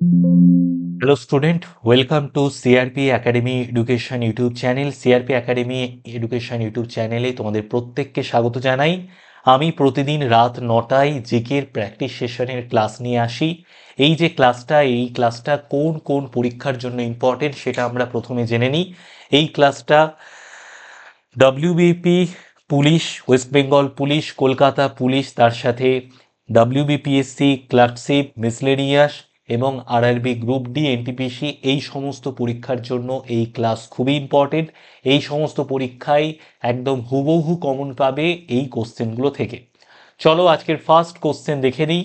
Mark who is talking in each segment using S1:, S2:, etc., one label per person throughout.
S1: Hello student welcome to CRP academy education YouTube channel CRP academy education YouTube চ্যানেলে তোমাদের প্রত্যেককে স্বাগত জানাই। আমি প্রতিদিন রাত নটায় জিকের প্র্যাকটিস সেশনের ক্লাস নিয়ে আসি। এই যে ক্লাসটা এই ক্লাসটা কোন কোন পরীক্ষার জন্য ইম্পর্টেন্ট সেটা আমরা প্রথমে জেনে নিই। এই ক্লাসটা WBP police West Bengal police Kolkata police, তার সাথে ডাব্লিউবিপিএসসি ক্লার্কশিপ মিসলেনিয়াস এবং আরআরবি গ্রুপ ডি এনটিপিসি এই সমস্ত পরীক্ষার জন্য এই ক্লাস খুবই ইম্পর্টেন্ট এই সমস্ত পরীক্ষায় একদম হুবহু কমন পাবে এই কোশ্চেনগুলো থেকে। চলো আজকের ফার্স্ট কোশ্চেন দেখে নিই।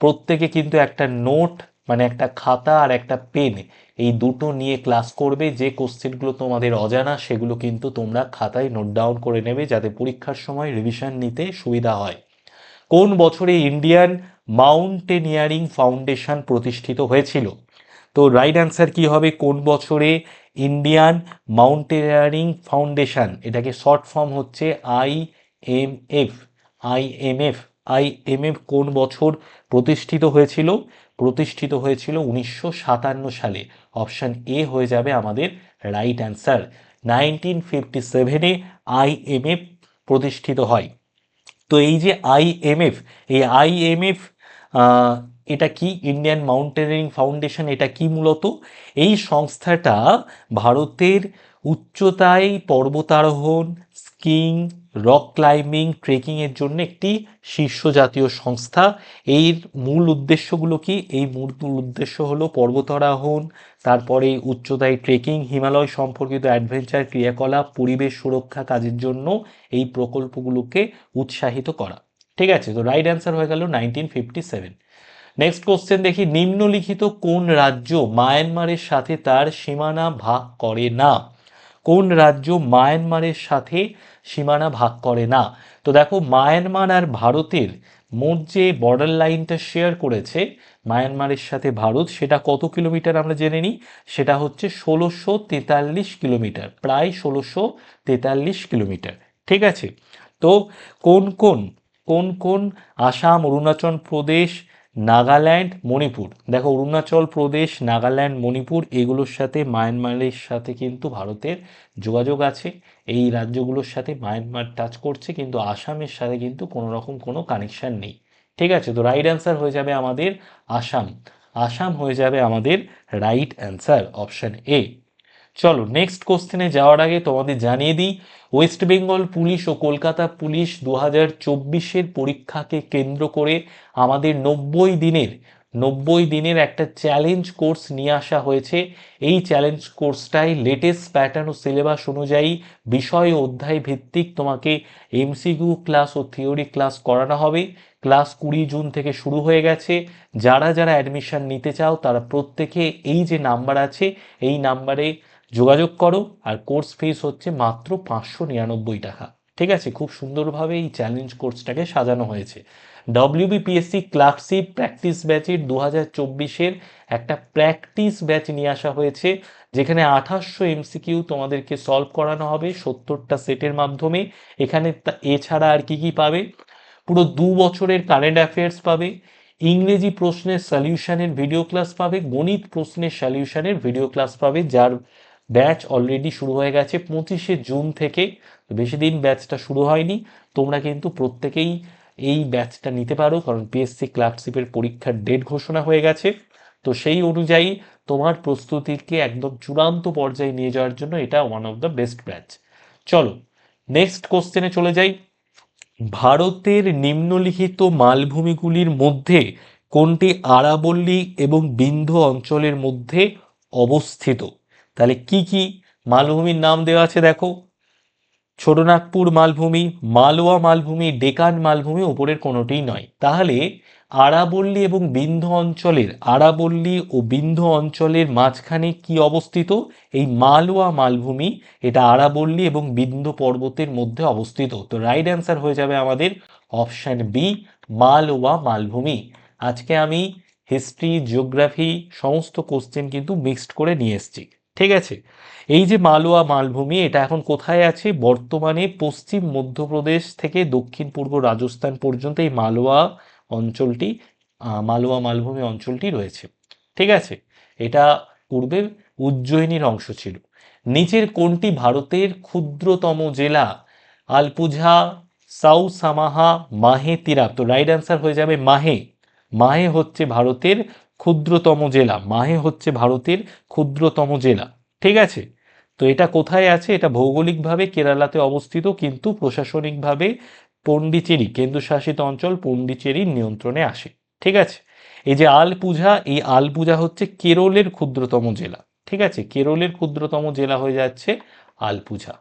S1: প্রত্যেকে কিন্তু একটা নোট মানে একটা খাতা আর একটা পেন এই দুটো নিয়ে ক্লাস করবে। যে কোশ্চেনগুলো তোমাদের অজানা, সেগুলো কিন্তু তোমরা খাতায় নোট ডাউন করে নেবে যাতে পরীক্ষার সময় রিভিশন নিতে সুবিধা হয়। কোন বছরে ইন্ডিয়ান মাউন্টেনিয়ারিং ফাউন্ডেশন প্রতিষ্ঠিত হয়েছিল। তো রাইট অ্যান্সার কি হবে? কোন বছরে ইন্ডিয়ান মাউন্টেনিয়ারিং ফাউন্ডেশন এটাকে শর্ট ফর্ম হচ্ছে I M F I M F I M F কোন বছর প্রতিষ্ঠিত হয়েছিল? প্রতিষ্ঠিত হয়েছিল উনিশশো সাতান্ন সালে। অপশান এ হয়ে যাবে আমাদের রাইট অ্যান্সার নাইনটিন ফিফটি সেভেনে আইএমএফ প্রতিষ্ঠিত হয়। তো এই যে আইএমএফ এই আইএমএফ এটা কি ইন্ডিয়ান মাউন্টেনিয়ারিং ফাউন্ডেশন এটা কি মূলত? এই সংস্থাটা ভারতের উচ্চতায় পর্বতারোহণ স্কিং রক ক্লাইম্বিং ট্রেকিংয়ের জন্য একটি শীর্ষ জাতীয় সংস্থা। এর মূল উদ্দেশ্যগুলো কি? এই মূল উদ্দেশ্য হলো পর্বতারোহণ, তারপরে উচ্চতায় ট্রেকিং, হিমালয় সম্পর্কিত অ্যাডভেঞ্চার, ক্রিয়াকলাপ, পরিবেশ সুরক্ষা কাজের জন্য এই প্রকল্পগুলোকে উৎসাহিত করা। ঠিক আছে, তো রাইট অ্যান্সার হয়ে গেল nineteen fifty seven next question দেখি, নিম্নলিখিত কোন রাজ্য মায়ানমারের সাথে তার সীমানা ভাগ করে না? কোন রাজ্য মায়ানমারের সাথে সীমানা ভাগ করে না? তো দেখো, মায়ানমার আর ভারতের মোট যে বর্ডার লাইনটা শেয়ার করেছে মায়ানমারের সাথে ভারত, সেটা কত কিলোমিটার আমরা জেনে নিই? সেটা হচ্ছে ষোলোশো তেতাল্লিশ কিলোমিটার, প্রায় ষোলোশো তেতাল্লিশ কিলোমিটার। ঠিক আছে, তো কোন কোন কোন কোন? আসাম, অরুণাচল প্রদেশ, নাগাল্যান্ড, মণিপুর। দেখো, অরুণাচল প্রদেশ, নাগাল্যান্ড, মণিপুর, এগুলোর সাথে মায়ানমারের সাথে কিন্তু ভারতের যোগাযোগ আছে। এই রাজ্যগুলোর সাথে মায়ানমার টাচ করছে, কিন্তু আসামের সাথে কিন্তু কোনো রকম কোনো কানেকশান নেই। ঠিক আছে, তো রাইট অ্যান্সার হয়ে যাবে আমাদের আসাম। আসাম হয়ে যাবে আমাদের রাইট অ্যান্সার অপশান এ চলো নেক্সট কোশ্চেনে যাওয়ার আগে তোমাদের জানিয়ে দিই ওয়েস্ট বেঙ্গল পুলিশ ও কলকাতা পুলিশ দু হাজার চব্বিশের পরীক্ষাকে কেন্দ্র করে আমাদের নব্বই দিনের নব্বই দিনের একটা চ্যালেঞ্জ কোর্স নিয়ে আসা হয়েছে। এই চ্যালেঞ্জ কোর্সটাই লেটেস্ট প্যাটার্ন ও সিলেবাস অনুযায়ী বিষয় ও অধ্যায় ভিত্তিক তোমাকে এমসিকিউ ক্লাস ও থিওরি ক্লাস করানো হবে। ক্লাস কুড়ি জুন থেকে শুরু হয়ে গেছে। যারা যারা অ্যাডমিশন নিতে চাও, তারা প্রত্যেকে এই যে নাম্বার আছে, এই নাম্বারে যোগাযোগ করো আর কোর্স ফিস হচ্ছে মাত্র পাঁচশো নিরানব্বই টাকা। ঠিক আছে? খুব সুন্দরভাবে এই চ্যালেঞ্জ কোর্সটাকে সাজানো হয়েছে। ডব্লিউবিপিএসসি ক্লার্কশিপ প্র্যাকটিস ব্যাচের দু হাজার চব্বিশের একটা প্র্যাকটিস ব্যাচ নিয়ে আসা হয়েছে, যেখানে আঠাশশো এমসিকিউ তোমাদেরকে সলভ করানো হবে সত্তরটা সেটের মাধ্যমে। এখানে এছাড়া আর কি কি পাবে? পুরো দু বছরের কারেন্ট অ্যাফেয়ার্স পাবে, ইংরেজি প্রশ্নের সলিউশনের ভিডিও ক্লাস পাবে, গণিত প্রশ্নের সলিউশনের ভিডিও ক্লাস পাবে, যার ব্যাচ অলরেডি শুরু হয়ে গেছে পঁচিশে জুন থেকে বেশি দিন ব্যাচটা শুরু হয়নি। তোমরা কিন্তু প্রত্যেকেই এই ব্যাচটা নিতে পারো, কারণ পিএসসি ক্লার্কশিপের পরীক্ষার ডেট ঘোষণা হয়ে গেছে। তো সেই অনুযায়ী তোমার প্রস্তুতিকে একদম চূড়ান্ত পর্যায়ে নিয়ে যাওয়ার জন্য এটা one of the best batch চলো নেক্সট কোশ্চেনে চলে যাই। ভারতের নিম্নলিখিত মালভূমিগুলির মধ্যে কোনটি আরাবল্লী এবং বিন্ধ্য অঞ্চলের মধ্যে অবস্থিত? তাহলে কি কি মালভূমির নাম দেওয়া আছে দেখো? ছোটনাগপুর মালভূমি, মালওয়া মালভূমি, ডেকান মালভূমি উপরের কোনোটিই নয়। তাহলে আরাবল্লী এবং বিন্ধ অঞ্চলের, আরাবল্লী ও বিন্ধ অঞ্চলের মাঝখানে কি অবস্থিত? এই মালওয়া মালভূমি এটা আরাবল্লী এবং বিন্ধ পর্বতের মধ্যে অবস্থিত। তো রাইট অ্যান্সার হয়ে যাবে আমাদের অপশান বি মালওয়া মালভূমি। আজকে আমি হিস্ট্রি জিওগ্রাফি সমস্ত কোশ্চেন কিন্তু মিক্সড করে নিয়ে এসেছি। ঠিক আছে? এই যে মালওয়া মালভূমি, এটা এখন কোথায় আছে? বর্তমানে পশ্চিম মধ্যপ্রদেশ থেকে দক্ষিণ পূর্ব রাজস্থান পর্যন্ত এই মালওয়া অঞ্চলটি মালওয়া মালভূমি অঞ্চলটি রয়েছে। ঠিক আছে? এটা পূর্বে উজ্জয়িনীর অংশ ছিল। নিচের কোনটি ভারতের ক্ষুদ্রতম জেলা? আলপুঝা, সাউ সামাহা, মাহে তিরাপ তো রাইট অ্যান্সার হয়ে যাবে মাহে। মাহে হচ্ছে ভারতের ক্ষুদ্রতম জেলা। মাহে হচ্ছে ভারতের ক্ষুদ্রতম জেলা। ঠিক আছে? তো এটা কোথায় আছে? এটা ভৌগোলিকভাবে কেরালাতে অবস্থিত, কিন্তু প্রশাসনিকভাবে পন্ডিচেরি কেন্দ্রশাসিত অঞ্চল পন্ডিচেরির নিয়ন্ত্রণে আসে। ঠিক আছে? এই যে আলপুঝা এই আলপুঝা হচ্ছে কেরলের ক্ষুদ্রতম জেলা। ঠিক আছে? কেরলের ক্ষুদ্রতম জেলা হয়ে যাচ্ছে আলপুঝা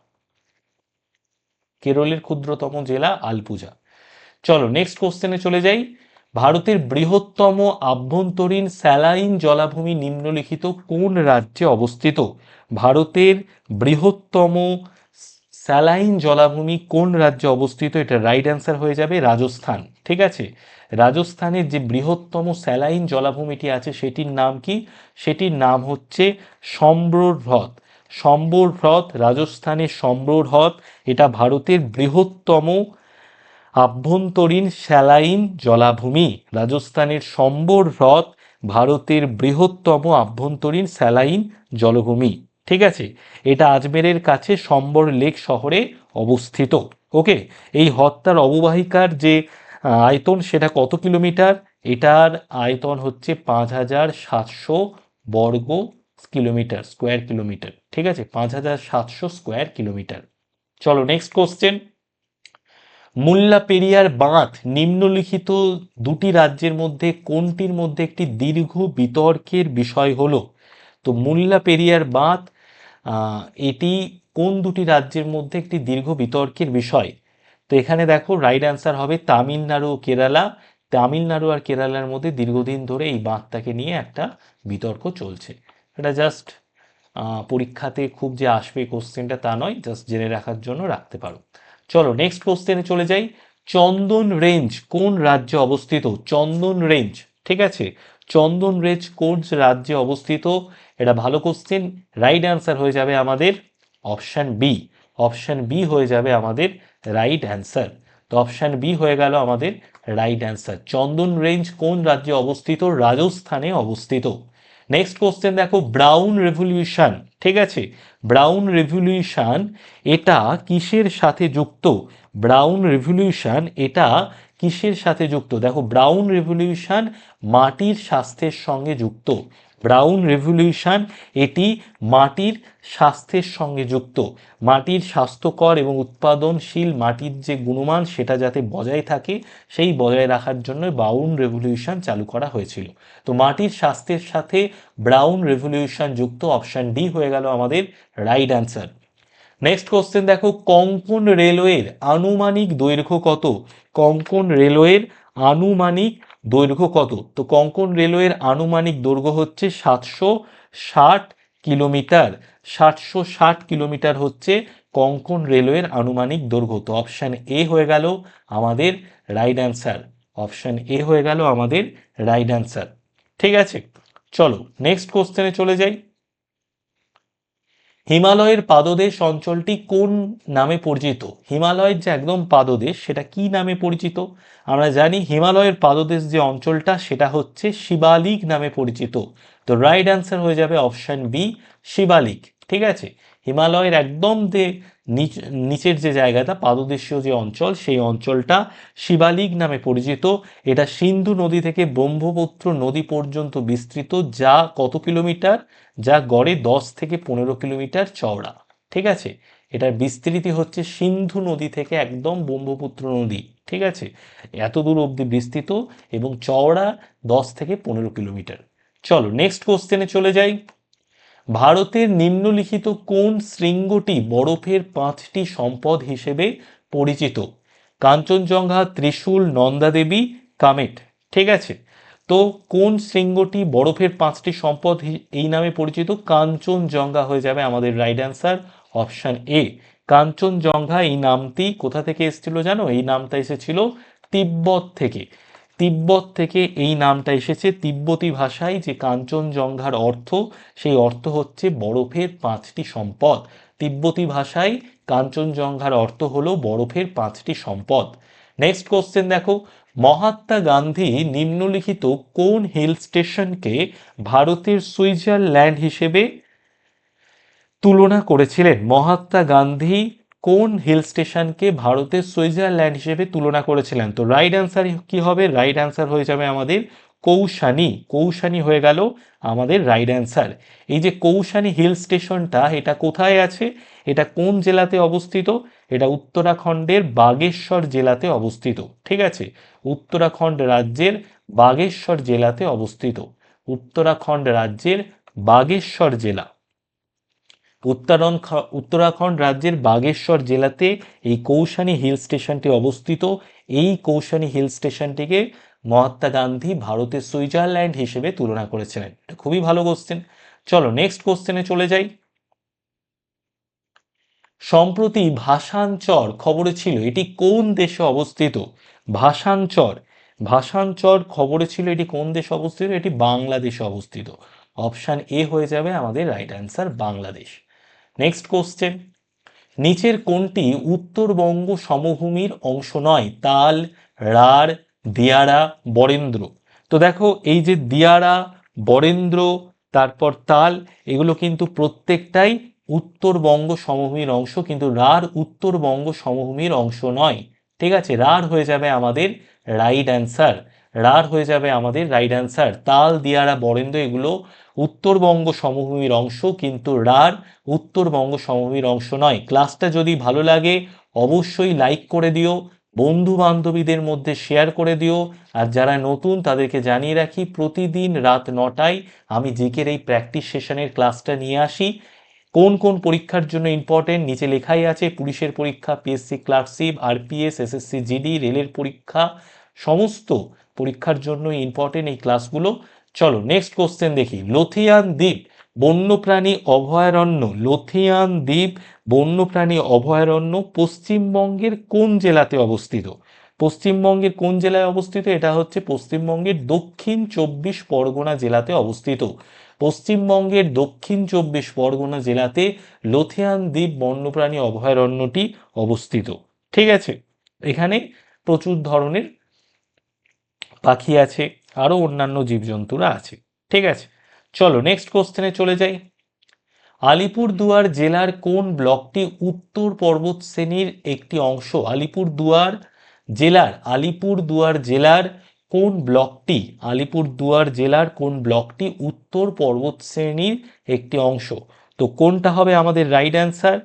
S1: কেরলের ক্ষুদ্রতম জেলা আলপুঝা চলো নেক্সট কোশ্চেনে চলে যাই। ভারতের বৃহত্তম আভ্যন্তরীণ স্যালাইন জলাভূমি নিম্নলিখিত কোন রাজ্যে অবস্থিত? ভারতের বৃহত্তম স্যালাইন জলাভূমি কোন রাজ্যে অবস্থিত? এটা রাইট অ্যান্সার হয়ে যাবে রাজস্থান। ঠিক আছে? রাজস্থানের যে বৃহত্তম স্যালাইন জলাভূমিটি আছে, সেটির নাম কি? সেটির নাম হচ্ছে সম্ব্রর হ্রদ। সম্বর হ্রদ, রাজস্থানের সম্বর হ্রদ, এটা ভারতের বৃহত্তম আভ্যন্তরীণ স্যালাইন জলাভূমি, রাজস্থানের সম্বর হ্রদ, ভারতের বৃহত্তম আভ্যন্তরীণ স্যালাইন জলভূমি। ঠিক আছে? এটা আজমেরের কাছে সম্বর লেক শহরে অবস্থিত। ওকে? এই হ্রদটার অববাহিকার যে আয়তন সেটা কত কিলোমিটার? এটার আয়তন হচ্ছে পাঁচ হাজার সাতশো বর্গ কিলোমিটার, স্কোয়ার কিলোমিটার। ঠিক আছে? পাঁচ হাজার সাতশো স্কোয়ার কিলোমিটার। চলো নেক্সট কোশ্চেন মুল্লা পেরিয়ার বাঁধ নিম্নলিখিত দুটি রাজ্যের মধ্যে কোনটির মধ্যে একটি দীর্ঘ বিতর্কের বিষয় হলো? তো মুল্লা পেরিয়ার বাঁধ এটি কোন দুটি রাজ্যের মধ্যে একটি দীর্ঘ বিতর্কের বিষয়? তো এখানে দেখো রাইট অ্যান্সার হবে তামিলনাড়ু ও কেরালা। তামিলনাড়ু আর কেরালার মধ্যে দীর্ঘদিন ধরে এই বাঁধটাকে নিয়ে একটা বিতর্ক চলছে। এটা জাস্ট পরীক্ষাতে খুব যে আসবে কোশ্চেনটা তা নয় জাস্ট জেনে রাখার জন্য রাখতে পারো। চলো নেক্সট কোশ্চেনে চলে যাই। চন্দন রেঞ্জ কোন রাজ্যে অবস্থিত? চন্দন রেঞ্জ ঠিক আছে? চন্দন রেঞ্জ কোন রাজ্যে অবস্থিত? এটা ভালো কোশ্চেন রাইট অ্যান্সার হয়ে যাবে আমাদের অপশান বি অপশান বি হয়ে যাবে আমাদের রাইট অ্যান্সার তো অপশান বি হয়ে গেল আমাদের রাইট অ্যান্সার চন্দন রেঞ্জ কোন রাজ্যে অবস্থিত? রাজস্থানে অবস্থিত। নেক্সট কোশ্চেন দেখো ব্রাউন রেভলিউশন ঠিক আছে? ব্রাউন রেভলিউশন এটা কিসের সাথে যুক্ত? ব্রাউন রেভলিউশন এটা কিসের সাথে যুক্ত? দেখো ব্রাউন রেভলিউশন মাটির স্বাস্থ্যের সঙ্গে যুক্ত। ব্রাউন রেভলিউশন এটি মাটির স্বাস্থ্যের সঙ্গে যুক্ত। মাটির স্বাস্থ্যকর এবং উৎপাদনশীল মাটির যে গুণমান, সেটা যাতে বজায় থাকে, সেই বজায় রাখার জন্য ব্রাউন রেভলিউশন চালু করা হয়েছিল। তো মাটির স্বাস্থ্যের সাথে ব্রাউন রেভলিউশন যুক্ত অপশান ডি হয়ে গেল আমাদের রাইট অ্যান্সার। নেক্সট কোশ্চেন দেখো, কঙ্কন রেলওয়ের আনুমানিক দৈর্ঘ্য কত? কঙ্কন রেলওয়ের আনুমানিক দৈর্ঘ্য কত? তো কঙ্কন রেলওয়ের আনুমানিক দৈর্ঘ্য হচ্ছে সাতশো ষাট কিলোমিটার। সাতশো ষাট কিলোমিটার হচ্ছে কঙ্কন রেলওয়ের আনুমানিক দৈর্ঘ্য। তো অপশান এ হয়ে গেল আমাদের রাইট অ্যান্সার অপশান এ হয়ে গেল আমাদের রাইট অ্যান্সার ঠিক আছে? চলো নেক্সট কোশ্চেনে চলে যাই। হিমালয়ের পাদদেশ অঞ্চলটি কোন নামে পরিচিত? হিমালয়ের যে একদম পাদদেশ, সেটা কি নামে পরিচিত? আমরা জানি হিমালয়ের পাদদেশ যে অঞ্চলটা, সেটা হচ্ছে শিবালিক নামে পরিচিত। তো রাইট অ্যান্সার হয়ে যাবে অপশান বি শিবালিক। ঠিক আছে? হিমালয়ের একদম যে নিচ- নিচের যে জায়গাটা, পাদদেশীয় যে অঞ্চল, সেই অঞ্চলটা শিবালিক নামে পরিচিত। এটা সিন্ধু নদী থেকে ব্রহ্মপুত্র নদী পর্যন্ত বিস্তৃত, যা কত কিলোমিটার? যা গড়ে দশ থেকে পনেরো কিলোমিটার চওড়া। ঠিক আছে? এটার বিস্তৃতি হচ্ছে সিন্ধু নদী থেকে একদম ব্রহ্মপুত্র নদী। ঠিক আছে? এত দূর অবধি বিস্তৃত এবং চওড়া দশ থেকে পনেরো কিলোমিটার। চলো নেক্সট কোশ্চেনে চলে যাই। ভারতের নিম্নলিখিত কোন শৃঙ্গটি বরফের পাঁচটি সম্পদ হিসেবে পরিচিত? কাঞ্চনজঙ্ঘা, ত্রিশূল, নন্দাদেবী, কামেট। ঠিক আছে? তো কোন শৃঙ্গটি বরফের পাঁচটি সম্পদ এই নামে পরিচিত? কাঞ্চনজঙ্ঘা হয়ে যাবে আমাদের right answer option A Kanchenjunga এই নামটি কোথা থেকে এসেছিল জানো? এই নামটা এসেছিল তিব্বত থেকে। তিব্বত থেকে এই নামটা এসেছে। তিব্বতী ভাষায় যে কাঞ্চনজঙ্ঘার অর্থ, সেই অর্থ হচ্ছে বরফের পাঁচটি সম্পদ। তিব্বতী ভাষায় কাঞ্চনজঙ্ঘার অর্থ হলো বরফের পাঁচটি সম্পদ। নেক্সট কোশ্চেন দেখো। মহাত্মা গান্ধী নিম্নলিখিত কোন হিল স্টেশনকে ভারতের সুইজারল্যান্ড হিসেবে তুলনা করেছিলেন? মহাত্মা গান্ধী কোন হিল স্টেশনকে ভারতের সুইজারল্যান্ড হিসেবে তুলনা করেছিলেন? তো রাইট অ্যান্সার কি হবে? রাইট অ্যান্সার হয়ে যাবে আমাদের কৌশানী। কৌশানী হয়ে গেল আমাদের রাইট অ্যান্সার এই যে কৌশানী হিল স্টেশনটা এটা কোথায় আছে? এটা কোন জেলাতে অবস্থিত? এটা উত্তরাখণ্ডের বাগেশ্বর জেলাতে অবস্থিত। ঠিক আছে? উত্তরাখণ্ড রাজ্যের বাগেশ্বর জেলাতে অবস্থিত। উত্তরাখণ্ড রাজ্যের বাগেশ্বর জেলা। উত্তরণ উত্তরাখণ্ড রাজ্যের বাগেশ্বর জেলাতে এই কৌশানী হিল স্টেশনটি অবস্থিত। এই কৌশানী হিল স্টেশনটিকে মহাত্মা গান্ধী ভারতের সুইজারল্যান্ড হিসেবে তুলনা করেছিলেন। এটা খুবই ভালো কোশ্চেন চলো নেক্সট কোশ্চেনে চলে যাই। সম্প্রতি ভাষাঞ্চর খবরে ছিল, এটি কোন দেশে অবস্থিত? ভাষাঞ্চর ভাষাঞ্চর খবরে ছিল, এটি কোন দেশে অবস্থিত? এটি বাংলাদেশে অবস্থিত। অপশান এ হয়ে যাবে আমাদের right answer Bangladesh. Next question নিচের কোনটি উত্তরবঙ্গ সমভূমির অংশ নয়? তাল রার দিয়ারা বরেন্দ্র। তো দেখো, এই যে দিয়ারা বরেন্দ্র, তারপর তাল, এগুলো কিন্তু প্রত্যেকটাই উত্তরবঙ্গ সমভূমির অংশ, কিন্তু রার উত্তরবঙ্গ সমভূমির অংশ নয়। ঠিক আছে? রার হয়ে যাবে আমাদের রাইট অ্যান্সার রার হয়ে যাবে আমাদের রাইট অ্যান্সার তাল, দিয়ারা, বরেন্দ্র, এগুলো উত্তরবঙ্গ সমভূমির অংশ, কিন্তু রার উত্তরবঙ্গ সমভূমির অংশ নয়। ক্লাসটা যদি ভালো লাগে, অবশ্যই লাইক করে দিও বন্ধু বান্ধবীদের মধ্যে শেয়ার করে দিও, আর যারা নতুন, তাদেরকে জানিয়ে রাখি, প্রতিদিন রাত নটায় আমি জিকের এই প্র্যাকটিস সেশনের ক্লাসটা নিয়ে আসি। কোন কোন পরীক্ষার জন্য ইম্পর্টেন্ট নিচে লেখাই আছে, পুলিশের পরীক্ষা PSC clerkship RPS SSC GD রেলের পরীক্ষা, সমস্ত পরীক্ষার জন্য ইম্পর্টেন্ট এই ক্লাসগুলো চলো নেক্সট কোশ্চেন দেখি। লোথিয়ান দ্বীপ, বন্যপ্রাণী অভয়ারণ্য। লোথিয়ান দ্বীপ, বন্যপ্রাণী অভয়ারণ্য পশ্চিমবঙ্গের কোন জেলাতে অবস্থিত? পশ্চিমবঙ্গের কোন জেলায় অবস্থিত? এটা হচ্ছে পশ্চিমবঙ্গের দক্ষিণ চব্বিশ পরগনা জেলাতে অবস্থিত। পশ্চিমবঙ্গের দক্ষিণ চব্বিশ পরগনা জেলাতে লোথিয়ান দ্বীপ বন্যপ্রাণী অভয়ারণ্যটি অবস্থিত। ঠিক আছে? এখানে প্রচুর ধরনের পাখি আছে আরও অন্যান্য জীবজন্তুরা আছে। ঠিক আছে, চলো নেক্সট কোশ্চেনে চলে যাই। আলিপুরদুয়ার জেলার কোন ব্লকটি উত্তর পর্বত শ্রেণির একটি অংশ? আলিপুরদুয়ার জেলার আলিপুরদুয়ার জেলার কোন ব্লকটি, আলিপুরদুয়ার জেলার কোন ব্লকটি উত্তর পর্বত শ্রেণির একটি অংশ? তো কোনটা হবে আমাদের রাইট অ্যান্সার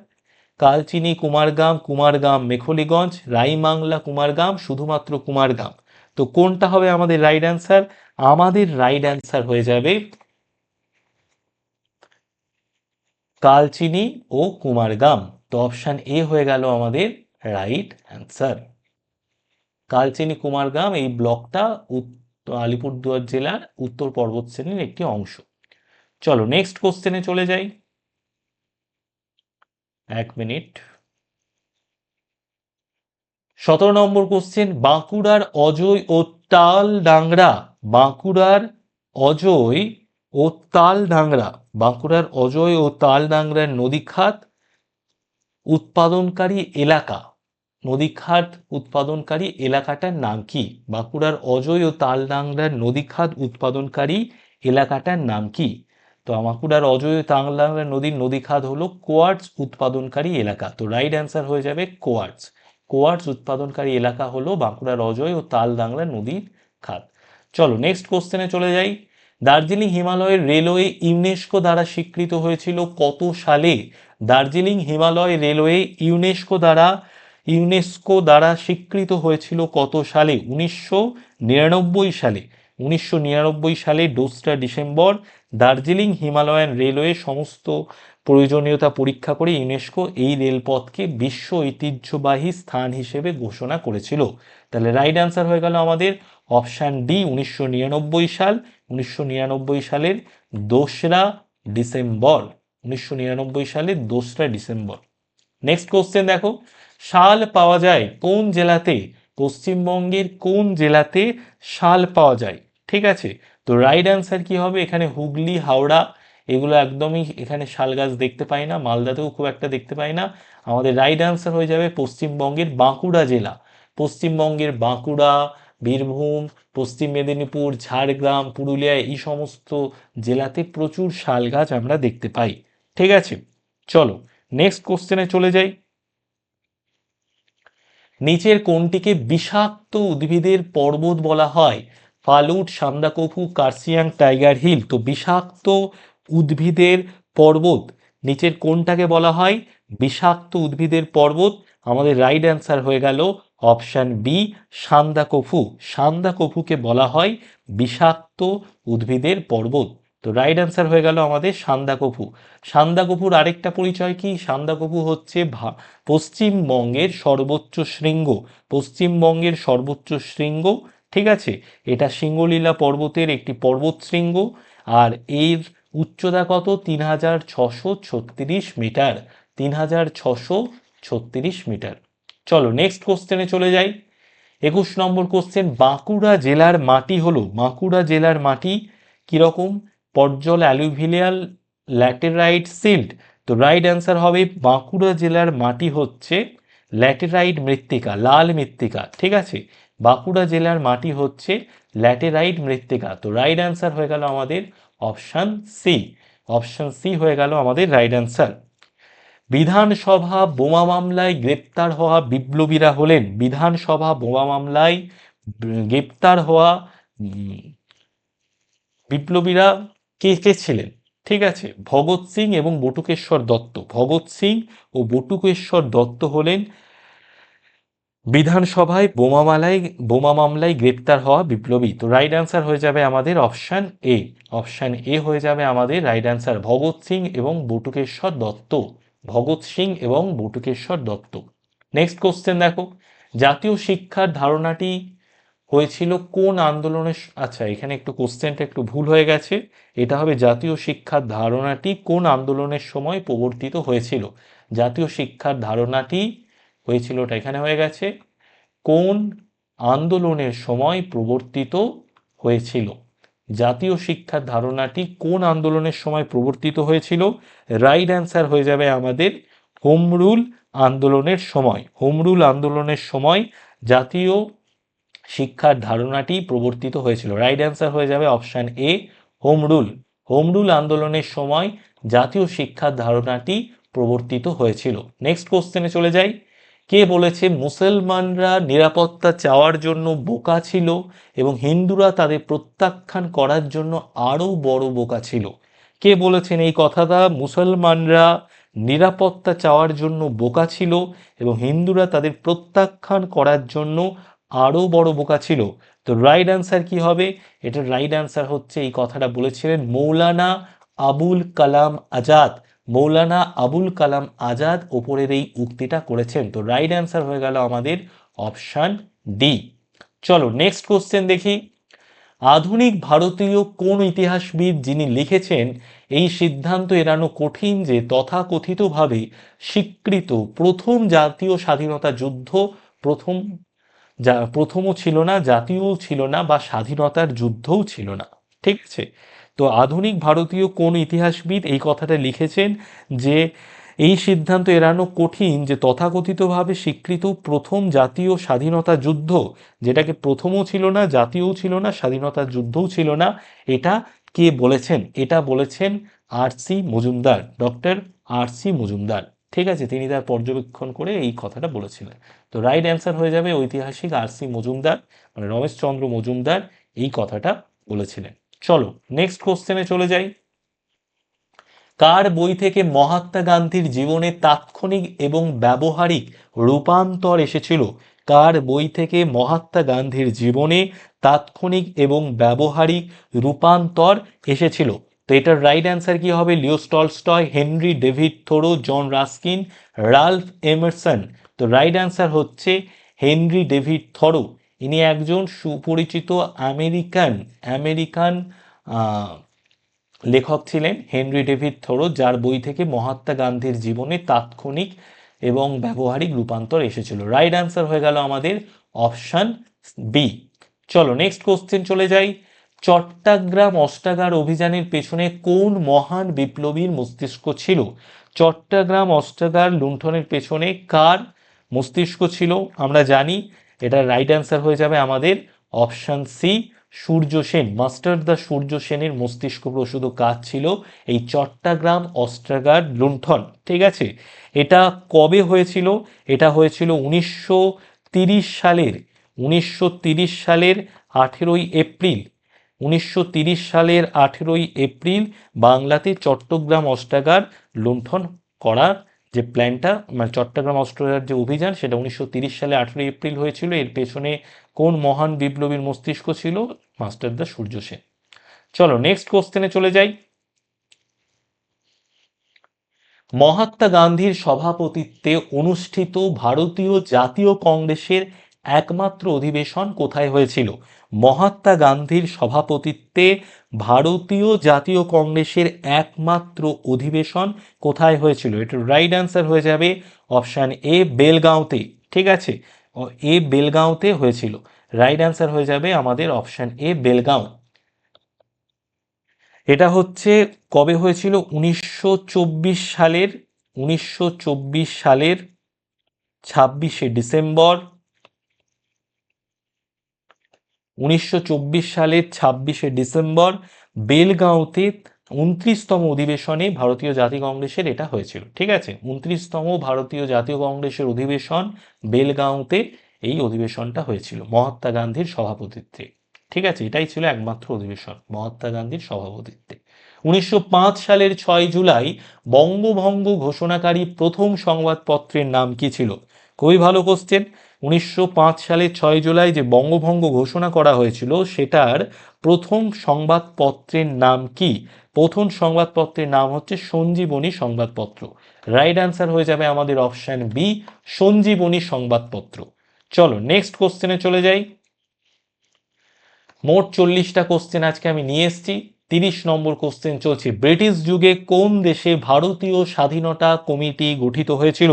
S1: কালচিনি, কুমারগাম কুমারগাম, মেখলিগঞ্জ, রাইমাংলা, কুমারগাম, শুধুমাত্র কুমারগাম। তো কোনটা হবে আমাদের রাইট অ্যান্সার আমাদের রাইট অ্যান্সার হয়ে যাবে কালচিনি ও কুমারগাম তো অপশান এ হয়ে গেল আমাদের রাইট অ্যান্সার কালচিনি কুমারগাম এই ব্লকটা আলিপুরদুয়ার জেলার উত্তর পর্বত শ্রেণির একটি অংশ। চলো নেক্সট কোশ্চেনে চলে যাই। এক মিনিট সতেরো নম্বর কোশ্চেন বাঁকুড়ার অজয় ও তাল ডাংরা, বাঁকুড়ার অজয় ও তাল ডাংরা, বাঁকুড়ার অজয় ও তাল ডাংরার নদী খাত উৎপাদনকারী এলাকা নদী খাত উৎপাদনকারী এলাকাটার নাম কি? বাঁকুড়ার অজয় ও তালডাংরার নদী খাত উৎপাদনকারী এলাকাটার নাম কি? তো বাঁকুড়ার অজয় ও তালডাংরা নদীর নদী খাত হলো কোয়ার্টস উৎপাদনকারী এলাকা। তো রাইট অ্যান্সার হয়ে যাবে কোয়ার্টস কোয়ার্টস উৎপাদনকারী এলাকা হলো বাঁকুড়ার অজয় ও তালডাংরা নদীর খাত চলো নেক্সট কোশ্চেনে চলে যাই। দার্জিলিং হিমালয়ের রেলওয়ে ইউনেস্কো দ্বারা স্বীকৃত হয়েছিল কত সালে? দার্জিলিং হিমালয় রেলওয়ে ইউনেস্কো দ্বারা ইউনেস্কো দ্বারা স্বীকৃত হয়েছিল কত সালে? উনিশশো নিরানব্বই সালে। উনিশশো নিরানব্বই সালে দোসরা ডিসেম্বর দার্জিলিং হিমালয়ান রেলওয়ে সমস্ত প্রয়োজনীয়তা পরীক্ষা করে ইউনেস্কো এই রেলপথকে বিশ্ব ঐতিহ্যবাহী স্থান হিসেবে ঘোষণা করেছিল। তাহলে রাইট অ্যান্সার হয়ে গেল আমাদের অপশান ডি উনিশশো নিরানব্বই সাল, উনিশশো নিরানব্বই সালের দোসরা ডিসেম্বর, উনিশশো নিরানব্বই সালের দোসরা ডিসেম্বর। নেক্সট কোশ্চেন দেখো, শাল পাওয়া যায় কোন জেলাতে? পশ্চিমবঙ্গের কোন জেলাতে শাল পাওয়া যায়? ঠিক আছে, তো রাইট অ্যান্সার কি হবে? এখানে হুগলি, হাওড়া এগুলো একদমই এখানে শাল গাছ দেখতে পাই না, মালদাতেও খুব একটা দেখতে পাই না। আমাদের রাইট অ্যান্সার হয়ে যাবে পশ্চিমবঙ্গের বাঁকুড়া জেলা। পশ্চিমবঙ্গের বাঁকুড়া, বীরভূম, পশ্চিম মেদিনীপুর, ঝাড়গ্রাম, পুরুলিয়া, এই সমস্ত জেলাতে প্রচুর শাল গাছ আমরা দেখতে পাই। ঠিক আছে, চলো নেক্সট কোশ্চেনে চলে যাই। নিচের কোনটিকে বিষাক্ত উদ্ভিদের পর্বত বলা হয়? Phalut Sandakphu, Kurseong, tiger hill. তো বিষাক্ত উদ্ভিদের পর্বত, নিচের কোনটাকে বলা হয়? বিষাক্ত উদ্ভিদের পর্বত। আমাদের রাইট অ্যান্সার হয়ে গেল অপশান বি সান্দাকফু। সান্দাকফুকে বলা হয় বিষাক্ত উদ্ভিদের পর্বত। তো রাইট অ্যান্সার হয়ে গেল আমাদের সান্দাকফু। সান্দাকফুর আরেকটা পরিচয় কি? সান্দাকফু হচ্ছে পশ্চিমবঙ্গের সর্বোচ্চ শৃঙ্গ। পশ্চিমবঙ্গের সর্বোচ্চ শৃঙ্গ, ঠিক আছে? এটা সিঙ্গলীলা পর্বতের একটি পর্বত শৃঙ্গ। আর এর উচ্চতা কত? তিন হাজার ছশো ছত্রিশ মিটার। তিন হাজার ছশো ছত্রিশ মিটার। চলো নেক্সট কোশ্চেনে চলে যাই। একুশ নম্বর কোশ্চেন বাঁকুড়া জেলার মাটি হলো, বাঁকুড়া জেলার মাটি কীরকম? Podzol alluvial laterite, silt. তো রাইট অ্যান্সার হবে, বাঁকুড়া জেলার মাটি হচ্ছে ল্যাটেরাইট মৃত্তিকা, লাল মৃত্তিকা। ঠিক আছে? বাঁকুড়া জেলার মাটি হচ্ছে ল্যাটেরাইট মৃত্তিকা। তো রাইট অ্যান্সার হয়ে গেল আমাদের অপশান সি। অপশান সি হয়ে গেল আমাদের রাইট অ্যান্সার বিধানসভা বোমা মামলায় গ্রেপ্তার হওয়া বিপ্লবীরা হলেন বিধানসভা বোমা মামলায় গ্রেপ্তার হওয়া বিপ্লবীরা কে কে ছিলেন? ঠিক আছে, ভগৎ সিং এবং বটুকেশ্বর দত্ত। ভগৎ সিং ও বটুকেশ্বর দত্ত হলেন বিধানসভায় বোমা মামলায় বোমা মামলায় গ্রেপ্তার হওয়া বিপ্লবী। তো রাইট অ্যান্সার হয়ে যাবে আমাদের অপশান এ অপশান এ হয়ে যাবে আমাদের রাইট অ্যান্সার ভগৎ সিং এবং বটুকেশ্বর দত্ত। ভগৎ সিং এবং বটুকেশ্বর দত্ত। নেক্সট কোশ্চেন দেখো। জাতীয় শিক্ষার ধারণাটি হয়েছিল কোন আন্দোলনের আচ্ছা এখানে একটু কোশ্চেনটা একটু ভুল হয়ে গেছে। এটা হবে জাতীয় শিক্ষার ধারণাটি কোন আন্দোলনের সময় প্রবর্তিত হয়েছিল? জাতীয় শিক্ষার ধারণাটি হয়েছিল, ওটা এখানে হয়ে গেছে। কোন আন্দোলনের সময় প্রবর্তিত হয়েছিল? জাতীয় শিক্ষার ধারণাটি কোন আন্দোলনের সময় প্রবর্তিত হয়েছিল? রাইট অ্যান্সার হয়ে যাবে আমাদের হোম রুল আন্দোলনের সময়। হোম রুল আন্দোলনের সময় জাতীয় শিক্ষার ধারণাটি প্রবর্তিত হয়েছিল। রাইট অ্যান্সার হয়ে যাবে option A home rule home rule আন্দোলনের সময় জাতীয় শিক্ষার ধারণাটি প্রবর্তিত হয়েছিল। নেক্সট কোশ্চেনে চলে যাই। কে বলেছে মুসলমানরা নিরাপত্তা চাওয়ার জন্য বোকা ছিল এবং হিন্দুরা তাদের প্রত্যাখ্যান করার জন্য আরও বড় বোকা ছিল? কে বলেছেন এই কথাটা? মুসলমানরা নিরাপত্তা চাওয়ার জন্য বোকা ছিল এবং হিন্দুরা তাদের প্রত্যাখ্যান করার জন্য আরও বড় বোকা ছিল। তো রাইট অ্যান্সার কি হবে? এটার রাইট অ্যান্সার হচ্ছে এই কথাটা বলেছিলেন মৌলানা আবুল কালাম আজাদ। মৌলানা আবুল কালাম আজাদ ওপরের এই উক্তিটা করেছেন। তো রাইট অ্যান্সার হয়ে গেল আমাদের অপশান ডি চলো নেক্সট কোশ্চেন দেখি। আধুনিক ভারতীয় কোন ইতিহাসবিদ যিনি লিখেছেন, এই সিদ্ধান্ত এড়ানো কঠিন যে তথাকথিতভাবে স্বীকৃত প্রথম জাতীয় স্বাধীনতা যুদ্ধ, প্রথম যা প্রথমও ছিল না, জাতীয়ও ছিল না বা স্বাধীনতার যুদ্ধও ছিল না। ঠিক আছে? তো আধুনিক ভারতীয় কোন ইতিহাসবিদ এই কথাটা লিখেছেন যে এই সিদ্ধান্ত এড়ানো কঠিন যে তথাকথিতভাবে স্বীকৃত প্রথম জাতীয় স্বাধীনতা যুদ্ধ, যেটাকে প্রথমও ছিল না, জাতীয়ও ছিল না, স্বাধীনতা যুদ্ধও ছিল না, এটা কে বলেছেন? এটা বলেছেন R C Majumdar, doctor R C Majumdar. ঠিক আছে, তিনি তার পর্যবেক্ষণ করে এই কথাটা বলেছিলেন। তো রাইট অ্যান্সার হয়ে যাবে ঐতিহাসিক আর সি মজুমদার মানে রমেশচন্দ্র মজুমদার এই কথাটা বলেছিলেন। চলো নেক্সট কোশ্চেনে চলে যাই। কার বই থেকে মহাত্মা গান্ধীর জীবনে তাৎক্ষণিক এবং ব্যবহারিক রূপান্তর এসেছিল? কার বই থেকে মহাত্মা গান্ধীর জীবনে তাৎক্ষণিক এবং ব্যবহারিক রূপান্তর এসেছিল? তো এটার রাইট অ্যান্সার কি হবে? Leo Tolstoy, Henry David Thoreau, John Ruskin, Ralph Emerson. তো রাইট অ্যান্সার হচ্ছে হেনরি ডেভিড থরো। ইনি একজন সুপরিচিত আমেরিকান আমেরিকান লেখক ছিলেন হেনরি ডেভিড থোরো, যার বই থেকে মহাত্মা গান্ধীর জীবনে তাৎক্ষণিক এবং ব্যবহারিক রূপান্তর এসেছিল। রাইট অ্যান্সার হয়ে গেল আমাদের অপশান বি চলো নেক্সট কোশ্চেন চলে যাই। চট্টগ্রাম অষ্টাগার অভিযানের পেছনে কোন মহান বিপ্লবীর মস্তিষ্ক ছিল? চট্টগ্রাম অষ্টাগার লুণ্ঠনের পেছনে কার মস্তিষ্ক ছিল? আমরা জানি এটা রাইট অ্যান্সার হয়ে যাবে আমাদের option C Surya Sen master the Surya সেনের মস্তিষ্ক প্রসূত কাজ ছিল এই চট্টগ্রাম অস্ট্রাগার লুণ্ঠন, ঠিক আছে? এটা কবে হয়েছিল? এটা হয়েছিল উনিশশো সালের উনিশশো সালের আঠেরোই এপ্রিল, উনিশশো সালের আঠেরোই এপ্রিল বাংলাতে চট্টগ্রাম অস্ট্রাগার লুণ্ঠন করার যে প্ল্যানটা মানে চট্টগ্রাম, অস্ট্রেলিয়ার যে অভিযান, সেটা উনিশশো সালে আঠেরোই এপ্রিল হয়েছিল। এর পেছনে কোন মহান বিপ্লবীর মস্তিষ্ক ছিল? মাস্টার দা সূর্য সেন। চলো নেক্সট কোশ্চেনে চলে যাই। মহাত্মা গান্ধীর সভাপতিত্বে অনুষ্ঠিত ভারতীয় জাতীয় কংগ্রেসের একমাত্র অধিবেশন কোথায় হয়েছিল? মহাত্মা গান্ধীর সভাপতিত্বে ভারতীয় জাতীয় কংগ্রেসের একমাত্র অধিবেশন কোথায় হয়েছিল? এটার রাইট অ্যান্সার হয়ে যাবে অপশান এ বেলগাঁওতে। ঠিক আছে? এ বেলগাঁওতে হয়েছিল। রাইট অ্যান্সার হয়ে যাবে আমাদের অপশান এ বেলগাঁও। এটা হচ্ছে কবে হয়েছিল? উনিশশো চব্বিশ সালের, উনিশশো চব্বিশ সালের ছাব্বিশে ডিসেম্বর। উনিশশো সালের ছাব্বিশে ডিসেম্বর বেলগাঁওতে উনত্রিশতম অধিবেশনে ভারতীয় জাতীয় কংগ্রেসের এটা হয়েছিল, ঠিক আছে? উনত্রিশতম ভারতীয় জাতীয় কংগ্রেসের অধিবেশন বেলগাঁওতে এই অধিবেশনটা হয়েছিল, মহাত্মা গান্ধীর সভাপতিত্বে, ঠিক আছে? এটাই ছিল একমাত্র অধিবেশন, মহাত্মা গান্ধীর সভাপতিত্বে। উনিশশো পাঁচ সালের ছয় জুলাই বঙ্গভঙ্গ ঘোষণাকারী প্রথম সংবাদপত্রের নাম কি ছিল? খুবই ভালো কোশ্চেন উনিশশো সালের ছয় জুলাই যে বঙ্গভঙ্গ ঘোষণা করা হয়েছিল, সেটার প্রথম সংবাদপত্রের নাম কি? প্রথম সংবাদপত্রের নাম হচ্ছে সঞ্জীবনী সংবাদপত্র। রাইট অ্যান্সার হয়ে যাবে আমাদের অপশান বি সঞ্জীবনী সংবাদপত্র। চলো নেক্সট কোশ্চেনে চলে যাই। মোট চল্লিশটা কোশ্চেন আজকে আমি নিয়ে এসেছি। তিরিশ নম্বর কোশ্চেন চলছে। ব্রিটিশ যুগে কোন দেশে ভারতীয় স্বাধীনতা কমিটি গঠিত হয়েছিল?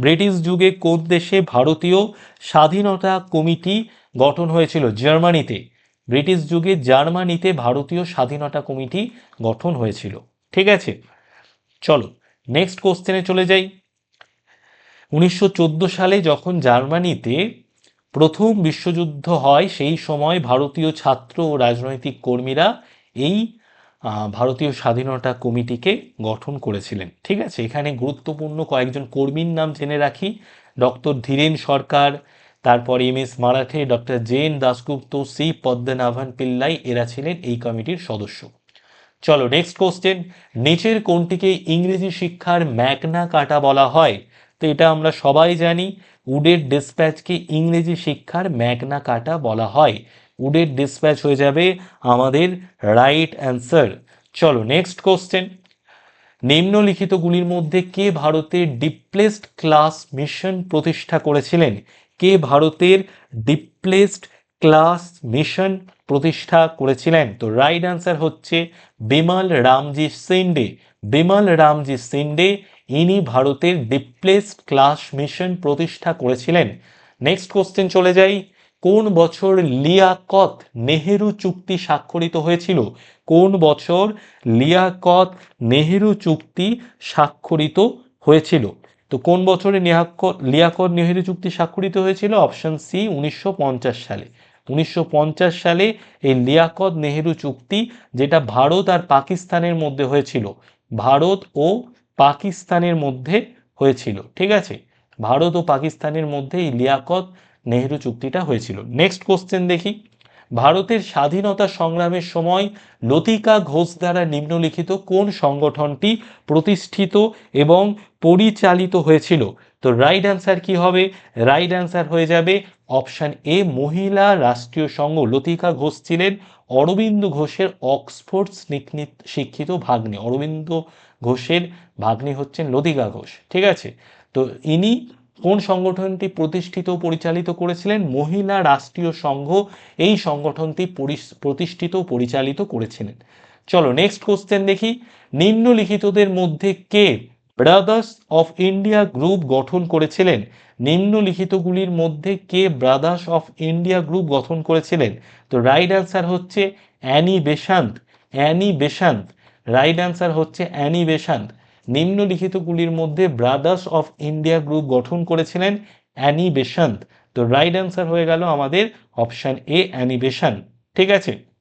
S1: ব্রিটিশ যুগে কোন দেশে ভারতীয় স্বাধীনতা কমিটি গঠন হয়েছিল? জার্মানিতে। ব্রিটিশ যুগে জার্মানিতে ভারতীয় স্বাধীনতা কমিটি গঠন হয়েছিল। ঠিক আছে? চলো নেক্সট কোশ্চেনে চলে যাই। উনিশশো চোদ্দ সালে যখন জার্মানিতে প্রথম বিশ্বযুদ্ধ হয়, সেই সময় ভারতীয় ছাত্র ও রাজনৈতিক কর্মীরা এই ভারতীয় স্বাধীনতা কমিটিকে গঠন করেছিলেন। ঠিক আছে? এখানে গুরুত্বপূর্ণ কয়েকজন কর্মীর নাম জেনে রাখি। ডক্টর ধীরেন সরকার, তারপর এম এস মারাঠে, ডক্টর জেন দাসগুপ্ত সি পদ্মনাভন পিল্লাই, এরা ছিলেন এই কমিটির সদস্য। চলো নেক্সট কোশ্চেন নিচের কোনটিকে ইংরেজি শিক্ষার ম্যাগনা কাটা বলা হয়? তো এটা আমরা সবাই জানি, উডের ডিসপ্যাচকে ইংরেজি শিক্ষার ম্যাগনা কাটা বলা হয়। উডের ডিসপ্যাচ হয়ে যাবে আমাদের রাইট অ্যান্সার চলো নেক্সট কোশ্চেন নিম্নলিখিতগুলির মধ্যে কে ভারতের ডিপ্লেসড ক্লাস মিশন প্রতিষ্ঠা করেছিলেন? কে ভারতের ডিপ্লেসড ক্লাস মিশন প্রতিষ্ঠা করেছিলেন? তো রাইট অ্যান্সার হচ্ছে বিমল রামজি সিন্ডে। বিমল রামজি সিন্ডে, ইনি ভারতের ডিপ্লেসড ক্লাস মিশন প্রতিষ্ঠা করেছিলেন। নেক্সট কোশ্চেন চলে যাই। কোন বছর লিয়াকত নেহেরু চুক্তি স্বাক্ষরিত হয়েছিল? কোন বছর লিয়াকত নেহেরু চুক্তি স্বাক্ষরিত হয়েছিল? তো কোন বছরে লিয়াকত নেহেরু চুক্তি স্বাক্ষরিত হয়েছিল? অপশন সি, উনিশশো পঞ্চাশ সালে। উনিশশো পঞ্চাশ সালে এই লিয়াকত নেহেরু চুক্তি যেটা ভারত আর পাকিস্তানের মধ্যে হয়েছিল। ভারত ও পাকিস্তানের মধ্যে হয়েছিল। ঠিক আছে? ভারত ও পাকিস্তানের মধ্যে এই লিয়াকত নেহেরু চুক্তিটা হয়েছিল। নেক্সট কোশ্চেন দেখি। ভারতের স্বাধীনতা সংগ্রামের সময় লতিকা ঘোষ দ্বারা নিম্নলিখিত কোন সংগঠনটি প্রতিষ্ঠিত এবং পরিচালিত হয়েছিল? তো রাইট অ্যান্সার কি হবে? রাইট অ্যান্সার হয়ে যাবে অপশান এ মহিলা রাষ্ট্রীয় সংঘ। লতিকা ঘোষ ছিলেন অরবিন্দ ঘোষের অক্সফোর্ড শিক্ষিত ভাগ্নে। অরবিন্দ ঘোষের ভাগ্নি হচ্ছেন লতিকা ঘোষ। ঠিক আছে? তো ইনি কোন সংগঠনটি প্রতিষ্ঠিত পরিচালিত করেছিলেন? মহিলা রাষ্ট্রীয় সংঘ এই সংগঠনটি প্রতিষ্ঠিত পরিচালিত করেছিলেন। চলো নেক্সট কোশ্চেন দেখি। নিম্নলিখিতদের মধ্যে কে ব্রাদার্স অফ ইন্ডিয়া গ্রুপ গঠন করেছিলেন? নিম্নলিখিতগুলির মধ্যে কে ব্রাদার্স অফ ইন্ডিয়া গ্রুপ গঠন করেছিলেন? তো রাইট অ্যান্সার হচ্ছে Annie Besant Annie Besant right answer হচ্ছে অ্যানি বেশান্ত নিম্নলিখিতগুলির মধ্যে ব্রাদার্স অফ ইন্ডিয়া গ্রুপ গঠন করেছিলেন অ্যানি বেশান্ত তো রাইট অ্যান্সার হয়ে গেল আমাদের অপশান এ অ্যানিমেশন ঠিক আছে?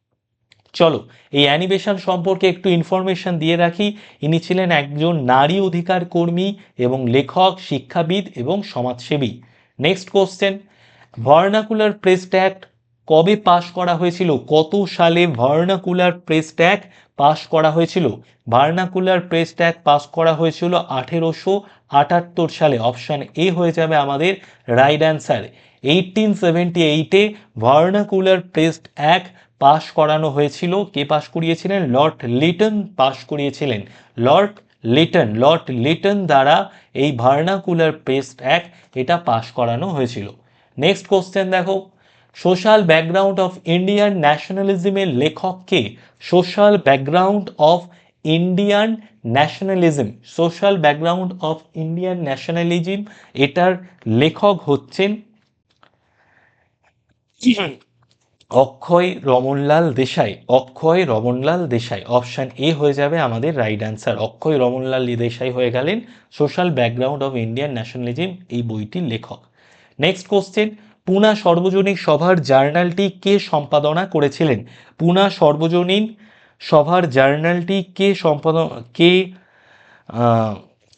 S1: চলো, এই অ্যানিমেশন সম্পর্কে একটু ইনফরমেশন দিয়ে রাখি। ইনি ছিলেন একজন নারী অধিকার কর্মী এবং লেখক, শিক্ষাবিদ এবং সমাজসেবী। Next question vernacular press act কবে পাশ করা হয়েছিল? কত সালে ভার্নাকুলার প্রেস অ্যাক্ট পাশ করা হয়েছিল। ভার্নাকুলার প্রেস অ্যাক্ট পাস করা হয়েছিল আঠেরোশো আটাত্তর সালে। অপশান এ হয়ে যাবে আমাদের রাইট অ্যান্সার। এইটিন সেভেন্টি এইটে ভার্নাকুলার প্রেস অ্যাক্ট পাশ করানো হয়েছিল। কে পাশ করিয়েছিলেন? লর্ড লিটন পাশ করিয়েছিলেন। লর্ড লিটন লর্ড লিটন দ্বারা এই ভার্নাকুলার প্রেস অ্যাক্ট এটা পাশ করানো হয়েছিল। নেক্সট কোশ্চেন দেখো। সোশ্যাল ব্যাকগ্রাউন্ড অফ ইন্ডিয়ান ন্যাশনালিজমের লেখক কে social background of Indian nationalism, social background of Indian nationalism, এটার লেখক হচ্ছেন অক্ষয় রমনলাল দেশাই। অক্ষয় রমনলাল দেশাই। অপশান এ হয়ে যাবে আমাদের রাইট অ্যান্সার। অক্ষয় রমনলাল দেশাই হয়ে গেলেন social background of Indian nationalism, এই বইটির লেখক। নেক্সট কোশ্চেন পুনা সর্বজনীন সভার জার্নালটি কে সম্পাদনা করেছিলেন? পুনা সর্বজনীন সভার জার্নালটি কে সম্পাদন কে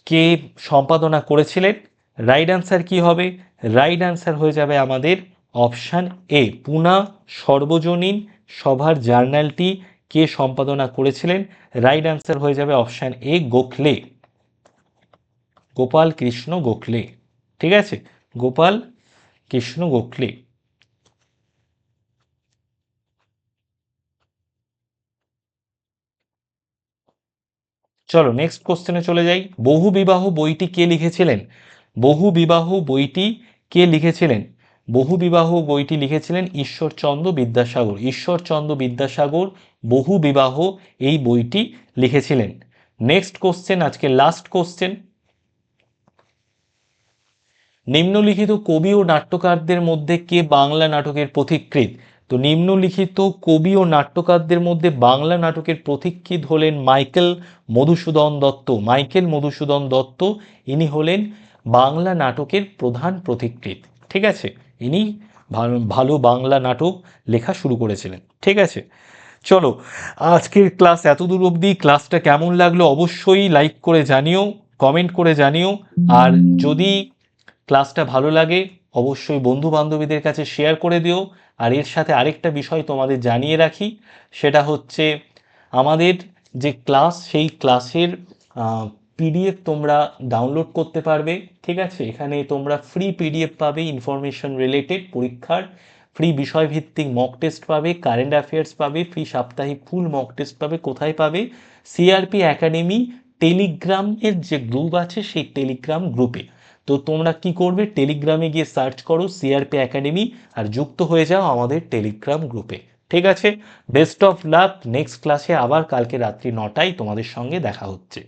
S1: কে সম্পাদনা করেছিলেন? রাইট অ্যান্সার কি হবে? রাইট অ্যান্সার হয়ে যাবে আমাদের অপশান এ। পুনা সর্বজনীন সভার জার্নালটি কে সম্পাদনা করেছিলেন? রাইট অ্যান্সার হয়ে যাবে অপশান এ, গোখলে। গোপাল কৃষ্ণ গোখলে। ঠিক আছে? গোপাল কৃষ্ণ গোখলে। চলো নেক্সট কোশ্চেনে চলে যাই। বহু বিবাহ বইটি কে লিখেছিলেন? বহু বিবাহ বইটি কে লিখেছিলেন? বহু বিবাহ বইটি লিখেছিলেন ঈশ্বরচন্দ্র বিদ্যাসাগর। ঈশ্বরচন্দ্র বিদ্যাসাগর বহু বিবাহ এই বইটি লিখেছিলেন। নেক্সট কোশ্চেন আজকে লাস্ট কোশ্চেন নিম্নলিখিত কবি ও নাট্যকারদের মধ্যে কে বাংলা নাটকের পথিকৃৎ? তো নিম্নলিখিত কবি ও নাট্যকারদের মধ্যে বাংলা নাটকের পথিকৃৎ হলেন মাইকেল মধুসূদন দত্ত। মাইকেল মধুসূদন দত্ত, ইনি হলেন বাংলা নাটকের প্রধান পথিকৃৎ। ঠিক আছে? ইনি ভালো ভালো বাংলা নাটক লেখা শুরু করেছিলেন। ঠিক আছে? চলো, আজকের ক্লাস এত দূর অবধি। ক্লাসটা কেমন লাগল অবশ্যই লাইক করে জানিও, কমেন্ট করে জানিও। আর যদি ক্লাসটা ভালো লাগে, অবশ্যই বন্ধু বান্ধবীদের কাছে শেয়ার করে দিও। আর এর সাথে আরেকটা বিষয় তোমাদের জানিয়ে রাখি, সেটা হচ্ছে আমাদের যে ক্লাস, সেই ক্লাসের পিডিএফ তোমরা ডাউনলোড করতে পারবে, ঠিক আছে? এখানে তোমরা ফ্রি পিডিএফ পাবে ইনফরমেশন রিলেটেড পরীক্ষার ফ্রি বিষয়ভিত্তিক মক টেস্ট পাবে কারেন্ট অ্যাফেয়ার্স পাবে ফ্রি সাপ্তাহিক ফুল মক টেস্ট পাবে, কোথায় পাবে? সিআরপি একাডেমি টেলিগ্রামের যে গ্রুপ আছে, সেই টেলিগ্রাম গ্রুপে তো তোমরা কি করবে? টেলিগ্রামে গিয়ে সার্চ করো সিআরপি একাডেমি আর যুক্ত হয়ে যাও আমাদের টেলিগ্রাম গ্রুপে ঠিক আছে? বেস্ট অফ লাক নেক্সট ক্লাসে আবার কালকে রাত্রি নটায় তোমাদের সঙ্গে দেখা হচ্ছে।